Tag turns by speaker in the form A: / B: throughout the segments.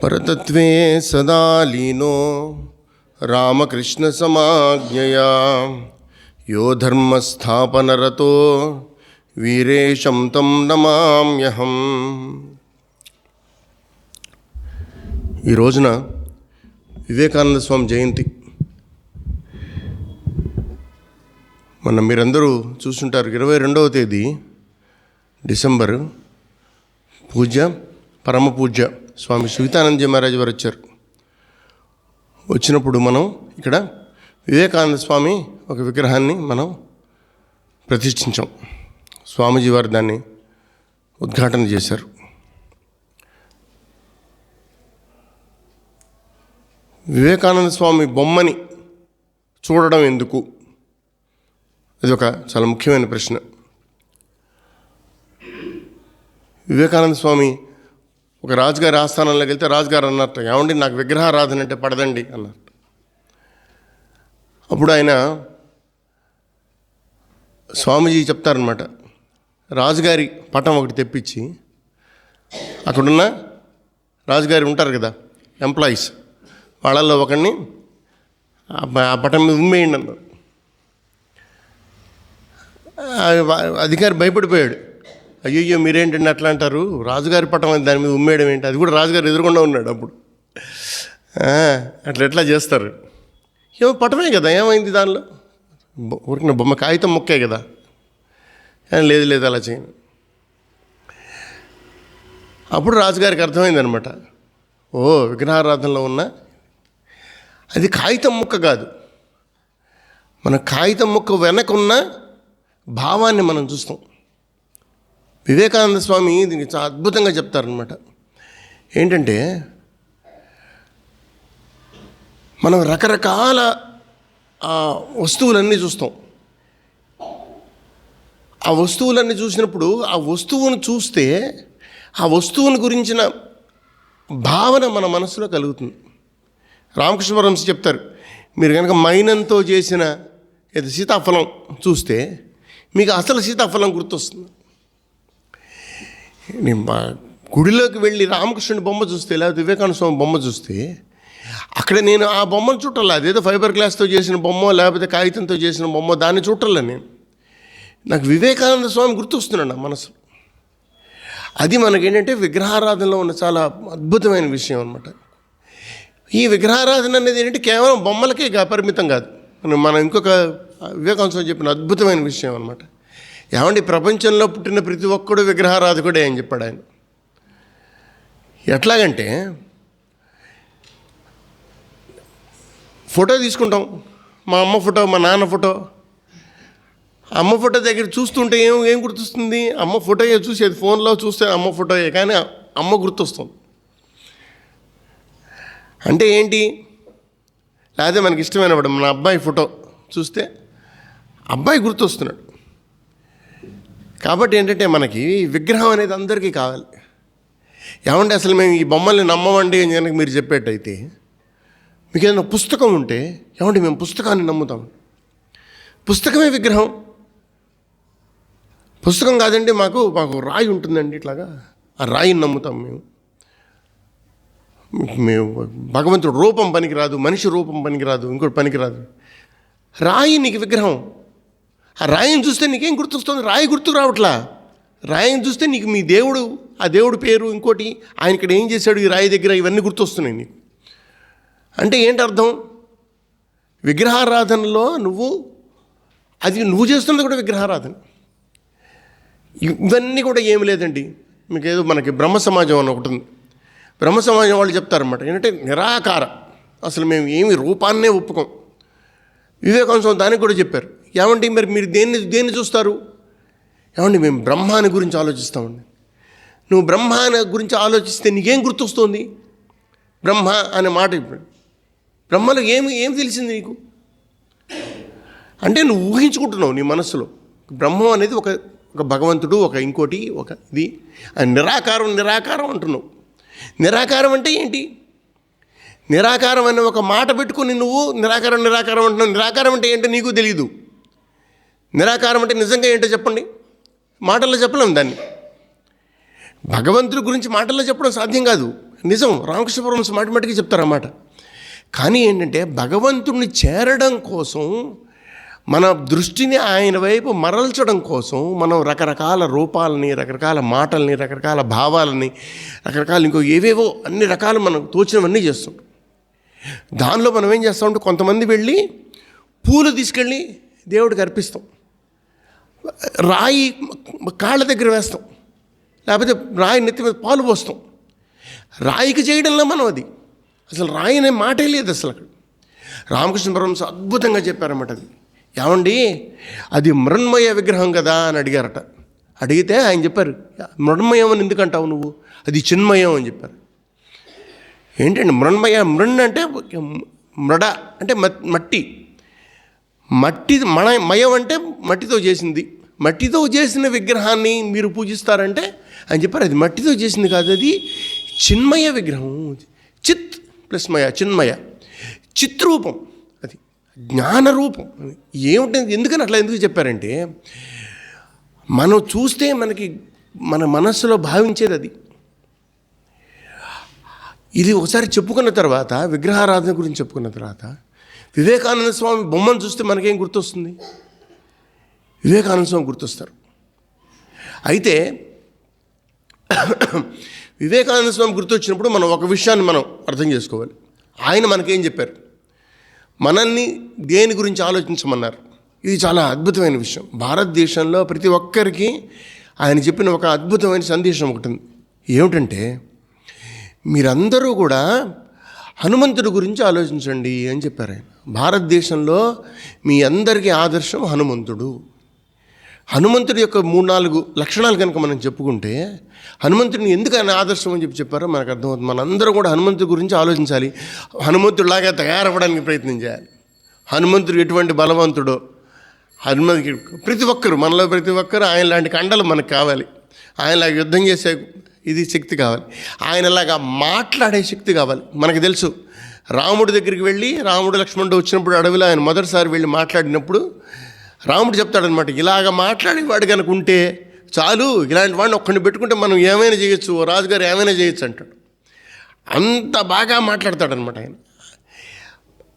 A: परतत्वे सदा लीनो रामकृष्णसमाज्ञया यो धर्मस्थापनरतो వీరేశం తం నమామ్యహం ఈ రోజున వివేకానంద స్వామి జయంతి మొన్న మీరందరూ చూస్తుంటారు ఇరవై రెండవ తేదీ డిసెంబర్ పూజ పరమ పూజ్య స్వామి సువితానంద మహారాజ్ వారు వచ్చారు. వచ్చినప్పుడు మనం ఇక్కడ వివేకానంద స్వామి ఒక విగ్రహాన్ని మనం ప్రతిష్ఠించాం. స్వామీజీ వారు దాన్ని ఉద్ఘాటన చేశారు. వివేకానంద స్వామి బొమ్మని చూడడం ఎందుకు? అది ఒక చాలా ముఖ్యమైన ప్రశ్న. వివేకానంద స్వామి ఒక రాజుగారి ఆస్థానంలోకి వెళ్తే రాజుగారు అన్నట్టు ఏమండి నాకు విగ్రహారాధన అంటే పడదండి అన్నారు అప్పుడు ఆయన స్వామీజీ చెప్తారనమాట రాజుగారి పటం ఒకటి తెప్పించి అక్కడున్న రాజుగారి ఉంటారు కదా ఎంప్లాయీస్ వాళ్ళల్లో ఒకరిని ఆ పటం మీద ఉమ్మేయండి అన్నారు. అధికారి భయపడిపోయాడు. అయ్యయ్యో మీరేంటండి అట్లా అంటారు? రాజుగారి పటం దాని మీద ఉమ్మేయడం ఏంటి? అది కూడా రాజుగారు ఎదురుకుండా ఉన్నాడు అప్పుడు. అట్లా ఎట్లా చేస్తారు? ఏమో పటమే కదా ఏమైంది దానిలో? ఊరికిన బొమ్మ కాగితం మొక్కే కదా. కానీ లేదు లేదు అలా చేయను. అప్పుడు రాజుగారికి అర్థమైందనమాట. ఓ విగ్రహారాధనలో ఉన్న అది కాగితం ముక్క కాదు. మన కాగితం ముక్క వెనకున్న భావాన్ని మనం చూస్తాం. వివేకానంద స్వామి దీనికి చాలా అద్భుతంగా చెప్తారనమాట ఏంటంటే మనం రకరకాల ఆ, వస్తువులన్నీ చూస్తాం. ఆ వస్తువులన్నీ చూసినప్పుడు ఆ వస్తువును చూస్తే ఆ వస్తువుని గురించిన భావన మన మనసులో కలుగుతుంది. రామకృష్ణ చెప్తారు మీరు కనుక మైనంతో చేసిన ఏదో సీతాఫలం చూస్తే మీకు అసలు సీతాఫలం గుర్తొస్తుంది. నేను మా గుడిలోకి వెళ్ళి రామకృష్ణుడి బొమ్మ చూస్తే లేకపోతే వివేకానంద స్వామి బొమ్మ చూస్తే అక్కడ నేను ఆ బొమ్మను చూడాలి అదేదో ఫైబర్ గ్లాస్తో చేసిన బొమ్మ లేకపోతే కాగితంతో చేసిన బొమ్మ దాన్ని చూడాలి నేను. నాకు వివేకానంద స్వామి గుర్తొస్తున్నాడు నా మనసు. అది మనకేంటంటే విగ్రహారాధనలో ఉన్న చాలా అద్భుతమైన విషయం అనమాట ఈ విగ్రహారాధన అనేది ఏంటంటే కేవలం బొమ్మలకే పరిమితం కాదు. మనం ఇంకొక వివేకానంద స్వామి చెప్పిన అద్భుతమైన విషయం అనమాట ఏమండి ప్రపంచంలో పుట్టిన ప్రతి ఒక్కడు విగ్రహారాధకుడే అని చెప్పాడు ఆయన. ఎట్లాగంటే ఫోటో తీసుకుంటాం. మా అమ్మ ఫోటో మా నాన్న ఫోటో. అమ్మ ఫోటో దగ్గర చూస్తుంటే ఏం ఏం గుర్తొస్తుంది? అమ్మ ఫోటో చూసేది ఫోన్లో చూస్తే అమ్మ ఫోటోయే కానీ అమ్మ గుర్తొస్తుంది. అంటే ఏంటి? లేకపోతే మనకి ఇష్టమైన వాడు మన అబ్బాయి ఫోటో చూస్తే అబ్బాయి గుర్తొస్తున్నాడు. కాబట్టి ఏంటంటే మనకి విగ్రహం అనేది అందరికీ కావాలి. ఏమంటే అసలు మేము ఈ బొమ్మల్ని నమ్మమండి అని కనుక మీరు చెప్పేట్టయితే మీకు ఏదైనా పుస్తకం ఉంటే ఏమంటే మేము పుస్తకాన్ని నమ్ముతాం. పుస్తకమే విగ్రహం. పుస్తకం కాదండి మాకు మాకు రాయి ఉంటుందండి ఇట్లాగా. ఆ రాయిని నమ్ముతాం మేము. మేము భగవంతుడు రూపం పనికిరాదు మనిషి రూపం పనికిరాదు ఇంకోటి పనికిరాదు. రాయి నీకు విగ్రహం. ఆ రాయిని చూస్తే నీకేం గుర్తొస్తుంది? రాయి గుర్తుకు రావట్లా? రాయిని చూస్తే నీకు మీ దేవుడు ఆ దేవుడి పేరు ఇంకోటి ఆయన ఇక్కడ ఏం చేశాడు ఈ రాయి దగ్గర? ఇవన్నీ గుర్తొస్తున్నాయి నీకు. అంటే ఏంటి అర్థం? విగ్రహారాధనలో నువ్వు అది నువ్వు చేస్తున్నది కూడా విగ్రహారాధన. ఇవన్నీ కూడా ఏమి లేదండి. మీకు ఏదో మనకి బ్రహ్మ సమాజం అని ఒకటి ఉంది బ్రహ్మ సమాజం వాళ్ళు చెప్తారన్నమాట. ఏంటంటే నిరాకార. అసలు మేము ఏమి రూపాన్నే ఒప్పుకోం. వివేకానంద స్వామి దానికి కూడా చెప్పారు. ఏమండి మరి మీరు దేన్ని దేన్ని చూస్తారు? ఏమండి మేము బ్రహ్మాని గురించి ఆలోచిస్తామండి నువ్వు బ్రహ్మాని గురించి ఆలోచిస్తే నీకేం గుర్తొస్తుంది? బ్రహ్మ అనే మాట ఇప్పుడు. బ్రహ్మలో ఏమి ఏం తెలిసింది నీకు? అంటే నువ్వు ఊహించుకుంటున్నావు నీ మనస్సులో. బ్రహ్మం అనేది ఒక ఒక భగవంతుడు ఒక ఇంకోటి ఒక ఇది. ఆ నిరాకారం నిరాకారం అంటున్నావు. నిరాకారం అంటే ఏంటి? నిరాకారం అనే ఒక మాట పెట్టుకుని నువ్వు నిరాకారం నిరాకారం అంటున్నావు. నిరాకారం అంటే ఏంటో నీకు తెలియదు నిరాకారం అంటే నిజంగా ఏంటో చెప్పండి. మాటల్లో చెప్పలేం దాన్ని. భగవంతుడి గురించి మాటల్లో చెప్పడం సాధ్యం కాదు. నిజం రామకృష్ణ పరమహంస మాటి మాటికి చెప్తారన్నమాట కానీ ఏంటంటే భగవంతుణ్ణి చేరడం కోసం మన దృష్టిని ఆయన వైపు మరల్చడం కోసం మనం రకరకాల రూపాలని రకరకాల మాటల్ని రకరకాల భావాలని రకరకాల ఇంకో ఏవేవో అన్ని రకాలు మనం తోచినవన్నీ చేస్తాం. దానిలో మనం ఏం చేస్తామంటే కొంతమంది వెళ్ళి పూలు తీసుకెళ్ళి దేవుడికి అర్పిస్తాం. రాయి కాళ్ళ దగ్గర వేస్తాం. లేకపోతే రాయి నెత్తి మీద పాలు పోస్తాం. రాయికి చేయడంలో మనం అది. అసలు రాయి అనే మాటే లేదు అసలు అక్కడ. రామకృష్ణ పరమహంస అద్భుతంగా చెప్పారన్నమాట అది. ఏమండి? అది మృణ్మయ విగ్రహం కదా అని అడిగారట. అడిగితే ఆయన చెప్పారు మృణ్మయం అని ఎందుకంటావు నువ్వు? అది చిన్మయం అని చెప్పారు. ఏంటండి మృణ్మయ? మృణ్ అంటే మృడ అంటే మట్టి. మట్టి మన మయం అంటే మట్టితో చేసింది. మట్టితో చేసిన విగ్రహాన్ని మీరు పూజిస్తారంటే అని చెప్పారు అది మట్టితో చేసింది కాదు అది చిన్మయ విగ్రహం. చిత్ ప్లస్ మయ చిన్మయ. చిత్రూపం. అది జ్ఞానరూపం. ఏమిటంది ఎందుకని అట్లా ఎందుకు చెప్పారంటే మనం చూస్తే మనకి మన మనస్సులో భావించేది అది. ఇది ఒకసారి చెప్పుకున్న తర్వాత విగ్రహారాధన గురించి చెప్పుకున్న తర్వాత వివేకానంద స్వామి బొమ్మను చూస్తే మనకేం గుర్తొస్తుంది? వివేకానంద స్వామి గుర్తొస్తారు. అయితే వివేకానంద స్వామి గుర్తొచ్చినప్పుడు మనం ఒక విషయాన్ని మనం అర్థం చేసుకోవాలి. ఆయన మనకేం చెప్పారు? మనల్ని దేని గురించి ఆలోచించమన్నారు? ఇది చాలా అద్భుతమైన విషయం. భారతదేశంలో ప్రతి ఒక్కరికి ఆయన చెప్పిన ఒక అద్భుతమైన సందేశం ఒకటి ఉంది. ఏమిటంటే మీరందరూ కూడా హనుమంతుడి గురించి ఆలోచించండి అని చెప్పారు ఆయన. భారతదేశంలో మీ అందరికీ ఆదర్శం హనుమంతుడు. హనుమంతుడి యొక్క మూడు నాలుగు లక్షణాలు కనుక మనం చెప్పుకుంటే హనుమంతుడిని ఎందుకు ఆయన ఆదర్శం అని చెప్పి చెప్పారో మనకు అర్థమవుతుంది. మనందరం కూడా హనుమంతుడి గురించి ఆలోచించాలి. హనుమంతుడిలాగా తయారవ్వడానికి ప్రయత్నం చేయాలి. హనుమంతుడు ఎటువంటి బలవంతుడో హనుమంతుడికి ప్రతి ఒక్కరు మనలో ప్రతి ఒక్కరు ఆయన లాంటి కండలు మనకు కావాలి. ఆయనలాగా యుద్ధం చేసే ఇది శక్తి కావాలి. ఆయనలాగా మాట్లాడే శక్తి కావాలి. మనకు తెలుసు రాముడి దగ్గరికి వెళ్ళి రాముడు లక్ష్మణుడు వచ్చినప్పుడు అడవిలో ఆయన మొదటిసారి వెళ్ళి మాట్లాడినప్పుడు రాముడు చెప్తాడనమాట ఇలాగ మాట్లాడేవాడు కనుక ఉంటే చాలు ఇలాంటి వాడిని ఒక్కడిని పెట్టుకుంటే మనం ఏమైనా చేయొచ్చు రాజుగారు ఏమైనా చేయొచ్చు అంటాడు. అంత బాగా మాట్లాడతాడనమాట ఆయన.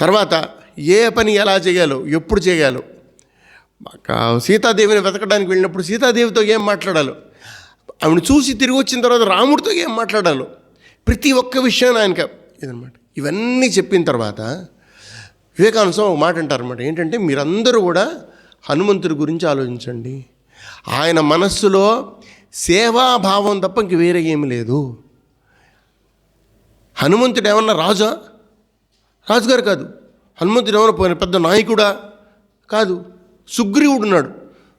A: తర్వాత ఏ పని ఎలా చేయాలో ఎప్పుడు చేయాలో సీతాదేవిని వెతకడానికి వెళ్ళినప్పుడు సీతాదేవితో ఏం మాట్లాడాలో ఆవిడ చూసి తిరిగి వచ్చిన తర్వాత రాముడితో ఏం మాట్లాడాలో ప్రతి ఒక్క విషయం ఆయనకి ఇదనమాట. ఇవన్నీ చెప్పిన తర్వాత వివేకానంద ఒక మాట అంటారనమాట ఏంటంటే మీరందరూ కూడా హనుమంతుడి గురించి ఆలోచించండి. ఆయన మనస్సులో సేవాభావం తప్ప ఇంక వేరే ఏమీ లేదు. హనుమంతుడు ఏమన్నా రాజా? రాజుగారు కాదు. హనుమంతుడు ఏమన్నా పోయిన పెద్ద నాయకుడా? కాదు. సుగ్రీవుడు ఉన్నాడు.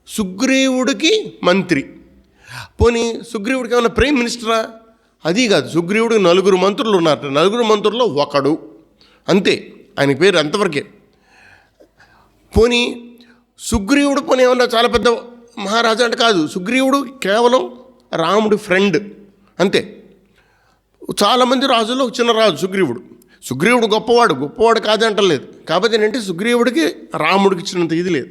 A: సుగ్రీవుడికి మంత్రి. పోనీ సుగ్రీవుడికి ఏమైనా ప్రైమ్ మినిస్టరా? అది కాదు. సుగ్రీవుడికి నలుగురు మంత్రులు ఉన్నారు. నలుగురు మంత్రుల్లో ఒకడు. అంతే. ఆయన పేరు అంతవరకే. పోనీ సుగ్రీవుడు పని ఏమన్నా చాలా పెద్ద మహారాజా అంటే కాదు. సుగ్రీవుడు కేవలం రాముడి ఫ్రెండ్. అంతే. చాలామంది రాజుల్లో ఒక చిన్న రాజు సుగ్రీవుడు. సుగ్రీవుడు గొప్పవాడు. గొప్పవాడు కాదంటలేదు కాకపోతే ఏంటంటే సుగ్రీవుడికి రాముడికి ఇచ్చినంత ఇది లేదు.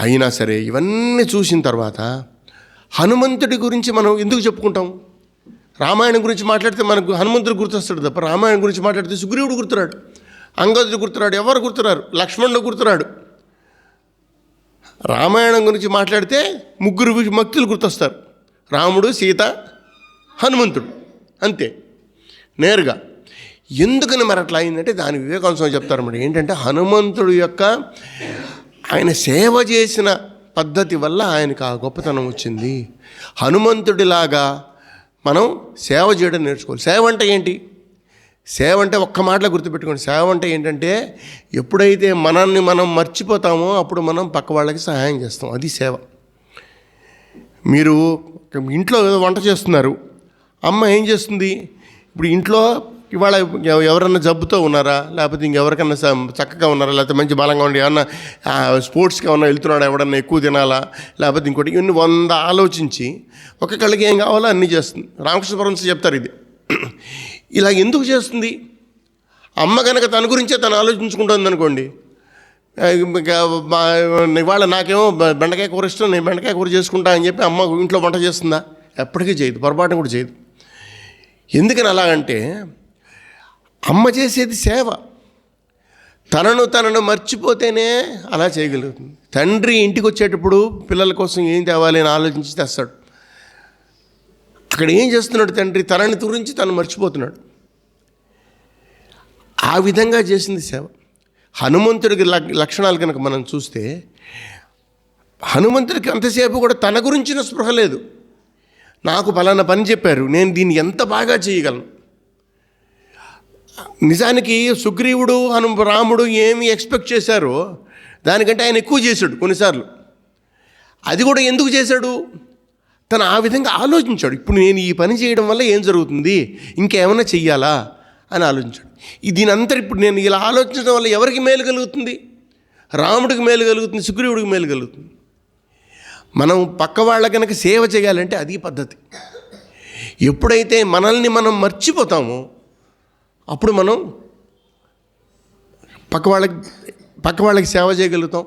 A: అయినా సరే ఇవన్నీ చూసిన తర్వాత హనుమంతుడి గురించి మనం ఎందుకు చెప్పుకుంటాం? రామాయణం గురించి మాట్లాడితే మనకు హనుమంతుడు గుర్తొస్తాడు తప్ప రామాయణం గురించి మాట్లాడితే సుగ్రీవుడు గుర్తురాడు. అంగదుడు గుర్తురాడు. ఎవరు గుర్తురారు? లక్ష్మణుడు గుర్తురాడు. రామాయణం గురించి మాట్లాడితే ముగ్గురు భక్తులు గుర్తొస్తారు. రాముడు సీత హనుమంతుడు. అంతే. నేరుగా ఎందుకని మరి అట్లా అయిందంటే దాని వివేకాంశం చెప్తారు మరి. ఏంటంటే హనుమంతుడు యొక్క ఆయన సేవ చేసిన పద్ధతి వల్ల ఆయనకు ఆ గొప్పతనం వచ్చింది. హనుమంతుడిలాగా మనం సేవ చేయడం నేర్చుకోవాలి. సేవ అంటే ఏంటి? సేవ అంటే ఒక్క మాటలో గుర్తుపెట్టుకోండి. సేవ అంటే ఏంటంటే ఎప్పుడైతే మనల్ని మనం మర్చిపోతామో అప్పుడు మనం పక్క వాళ్ళకి సహాయం చేస్తాం. అది సేవ. మీరు ఇంట్లో ఏదో వంట చేస్తున్నారు. అమ్మ ఏం చేస్తుంది? ఇప్పుడు ఇంట్లో ఇవాళ ఎవరన్నా జబ్బుతో ఉన్నారా? లేకపోతే ఇంకెవరికన్నా చక్కగా ఉన్నారా? లేకపోతే మంచి బలంగా ఉండి ఏమన్నా స్పోర్ట్స్కి ఏమన్నా వెళ్తున్నాడా? ఎవడన్నా ఎక్కువ తినాలా? లేకపోతే ఇంకోటి ఇవన్నీ వంద ఆలోచించి ఒక్కొక్కళ్ళకి ఏం కావాలో అన్నీ చేస్తుంది. రామకృష్ణ పరమహంస చెప్తారు ఇది. ఇలా ఎందుకు చేస్తుంది? అమ్మ కనుక తన గురించే తను ఆలోచించుకుంటుంది అనుకోండి. ఇవాళ నాకేమో బెండకాయ కూర ఇష్టం నేను బెండకాయ కూర చేసుకుంటా అని చెప్పి అమ్మ ఇంట్లో వంట చేస్తుందా? ఎప్పటికీ చేయదు పొరపాటున కూడా చేయదు. ఎందుకని అలాగంటే అమ్మ చేసేది సేవ. తనను తనను మర్చిపోతేనే అలా చేయగలుగుతుంది. తండ్రి ఇంటికి వచ్చేటప్పుడు పిల్లల కోసం ఏం తేవాలి అని ఆలోచించి తెస్తాడు. అక్కడ ఏం చేస్తున్నాడు తండ్రి? తనని గురించి తను మర్చిపోతున్నాడు. ఆ విధంగా చేసింది సేవ. హనుమంతుడికి లక్- లక్షణాలు కనుక మనం చూస్తే హనుమంతుడికి అంతసేపు కూడా తన గురించిన స్పృహ లేదు. నాకు పలానా పని చెప్పారు నేను దీన్ని ఎంత బాగా చేయగలను? నిజానికి సుగ్రీవుడు హను రాముడు ఏమి ఎక్స్పెక్ట్ చేశారో దానికంటే ఆయన ఎక్కువ చేశాడు కొన్నిసార్లు. అది కూడా ఎందుకు చేశాడు? తను ఆ విధంగా ఆలోచించాడు. ఇప్పుడు నేను ఈ పని చేయడం వల్ల ఏం జరుగుతుంది? ఇంకేమైనా చెయ్యాలా? అని ఆలోచించాడు. దీని అంతా ఇప్పుడు నేను ఇలా ఆలోచించడం వల్ల ఎవరికి మేలు కలుగుతుంది? రాముడికి మేలు కలుగుతుంది సుగ్రీవుడికి మేలు కలుగుతుంది. మనం పక్క వాళ్ళ కనుక సేవ చేయాలంటే అది పద్ధతి. ఎప్పుడైతే మనల్ని మనం మర్చిపోతామో అప్పుడు మనం పక్క వాళ్ళకి పక్క వాళ్ళకి సేవ చేయగలుగుతాం.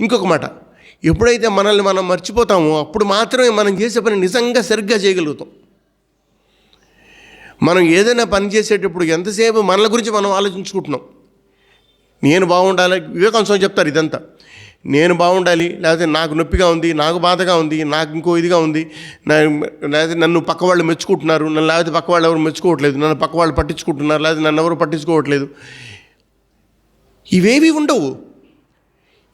A: ఇంకొక మాట ఎప్పుడైతే మనల్ని మనం మర్చిపోతామో అప్పుడు మాత్రమే మనం చేసే పని నిజంగా సరిగ్గా చేయగలుగుతాం. మనం ఏదైనా పని చేసేటప్పుడు ఎంతసేపు మనల గురించి మనం ఆలోచించుకుంటున్నాం. నేను బాగుండాలి వివేకాంశం స్వామి చెప్తారు ఇదంతా. నేను బాగుండాలి లేకపోతే నాకు నొప్పిగా ఉంది నాకు బాధగా ఉంది నాకు ఇంకో ఇదిగా ఉంది నా లేకపోతే నన్ను పక్క వాళ్ళు మెచ్చుకుంటున్నారు నన్ను లేకపోతే పక్క వాళ్ళు ఎవరు మెచ్చుకోవట్లేదు నన్ను పక్క వాళ్ళు పట్టించుకుంటున్నారు లేకపోతే నన్ను ఎవరు పట్టించుకోవట్లేదు. ఇవేవి ఉండవు.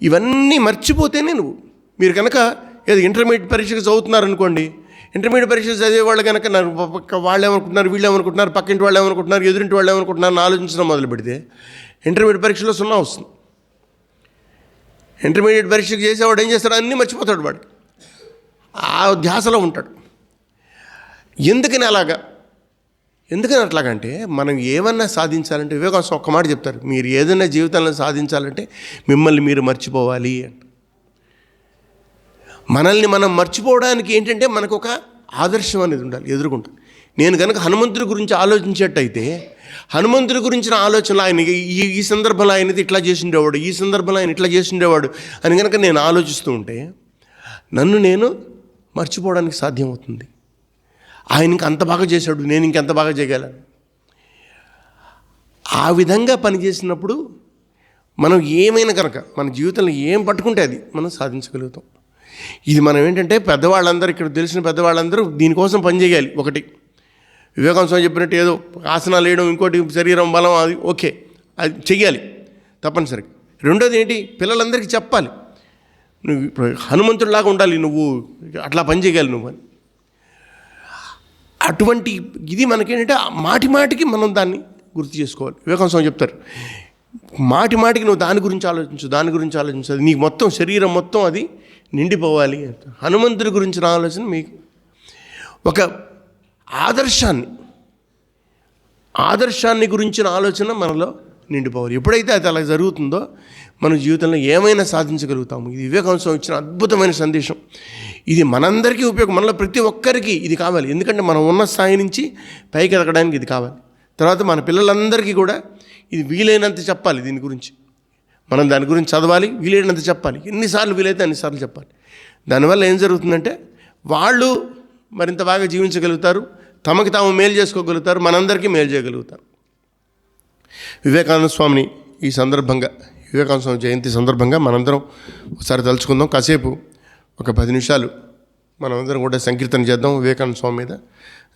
A: ఇవన్నీ మర్చిపోతేనే నువ్వు. మీరు కనుక ఏదో ఇంటర్మీడియట్ పరీక్షకు చదువుతున్నారనుకోండి ఇంటర్మీడియట్ పరీక్ష చదివే వాళ్ళు కనుక నా పక్క వాళ్ళు ఏమనుకుంటున్నారు వీళ్ళు ఏమనుకుంటున్నారు పక్కింటి వాళ్ళు ఏమనుకుంటున్నారు ఎదురింటి వాళ్ళు ఏమనుకుంటున్నారు ఆలోచించడం మొదలు పెడితే ఇంటర్మీడియట్ పరీక్షలో సున్నా వస్తుంది. ఇంటర్మీడియట్ పరీక్షకు చేసేవాడు ఏం చేస్తాడు? అన్నీ మర్చిపోతాడు వాడు. ఆ ధ్యాసలో ఉంటాడు. ఎందుకని అలాగా? ఎందుకని అట్లాగంటే మనం ఏమన్నా సాధించాలంటే వివేకానంద ఒక్క మాట చెప్తారు. మీరు ఏదైనా జీవితంలో సాధించాలంటే మిమ్మల్ని మీరు మర్చిపోవాలి అంట మనల్ని మనం మర్చిపోవడానికి ఏంటంటే మనకు ఒక ఆదర్శం అనేది ఉండాలి ఎదుర్కొంటాం నేను కనుక హనుమంతుడి గురించి ఆలోచించేట్టయితే హనుమంతుడి గురించిన ఆలోచనలు ఆయన ఈ ఈ సందర్భంలో ఆయనది ఇట్లా చేసిండేవాడు ఈ సందర్భంలో ఆయన ఇట్లా చేసిండేవాడు అని కనుక నేను ఆలోచిస్తూ ఉంటే నన్ను నేను మర్చిపోవడానికి సాధ్యమవుతుంది. ఆయన ఇంక అంత బాగా చేశాడు నేను ఇంకెంత బాగా చేయగలను? ఆ విధంగా పనిచేసినప్పుడు మనం ఏమైనా కనుక మన జీవితంలో ఏం పట్టుకుంటే అది మనం సాధించగలుగుతాం. ఇది మనం ఏంటంటే పెద్దవాళ్ళందరూ ఇక్కడ తెలిసిన పెద్దవాళ్ళందరూ దీనికోసం పనిచేయాలి ఒకటి వివేకాంత స్వామి చెప్పినట్టు ఏదో ఆసనాలు వేయడం ఇంకోటి శరీరం బలం అది ఓకే. అది చెయ్యాలి తప్పనిసరిగా. రెండోది ఏంటి? పిల్లలందరికీ చెప్పాలి. నువ్వు ఇప్పుడు హనుమంతుడిలాగా ఉండాలి నువ్వు అట్లా పని చేయగలి నువ్వు అని. అటువంటి ఇది మనకేంటంటే మాటి మాటికి మనం దాన్ని గుర్తు చేసుకోవాలి. వివేకాంత స్వామి చెప్తారు మాటి మాటికి నువ్వు దాని గురించి ఆలోచించు దాని గురించి ఆలోచించు. అది నీకు మొత్తం శరీరం మొత్తం అది నిండిపోవాలి హనుమంతుడి గురించిన ఆలోచన మీకు. ఒక ఆదర్శాన్ని ఆదర్శాన్ని గురించిన ఆలోచన మనలో నిండిపోవాలి. ఎప్పుడైతే అది అలా జరుగుతుందో మన జీవితంలో ఏమైనా సాధించగలుగుతాము. ఇది వివేకానంద స్వామి ఇచ్చిన అద్భుతమైన సందేశం. ఇది మనందరికీ ఉపయోగం మనలో ప్రతి ఒక్కరికి ఇది కావాలి. ఎందుకంటే మనం ఉన్న స్థాయి నుంచి పైకి ఎదగడానికి ఇది కావాలి. తర్వాత మన పిల్లలందరికీ కూడా ఇది వీలైనంత చెప్పాలి దీని గురించి. మనం దాని గురించి చదవాలి వీలైనంత చెప్పాలి. ఎన్నిసార్లు వీలైతే అన్నిసార్లు చెప్పాలి. దానివల్ల ఏం జరుగుతుందంటే వాళ్ళు మరింత బాగా జీవించగలుగుతారు తమకి తాము మేలు చేసుకోగలుగుతారు మనందరికీ మేలు చేయగలుగుతారు. వివేకానంద స్వామిని ఈ సందర్భంగా వివేకానంద స్వామి జయంతి సందర్భంగా మనందరం ఒకసారి తలుచుకుందాం. కాసేపు ఒక పది నిమిషాలు మనమందరం కూడా సంకీర్తన చేద్దాం వివేకానంద స్వామి మీద.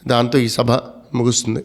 A: దాంతో ఈ సభ ముగుస్తుంది.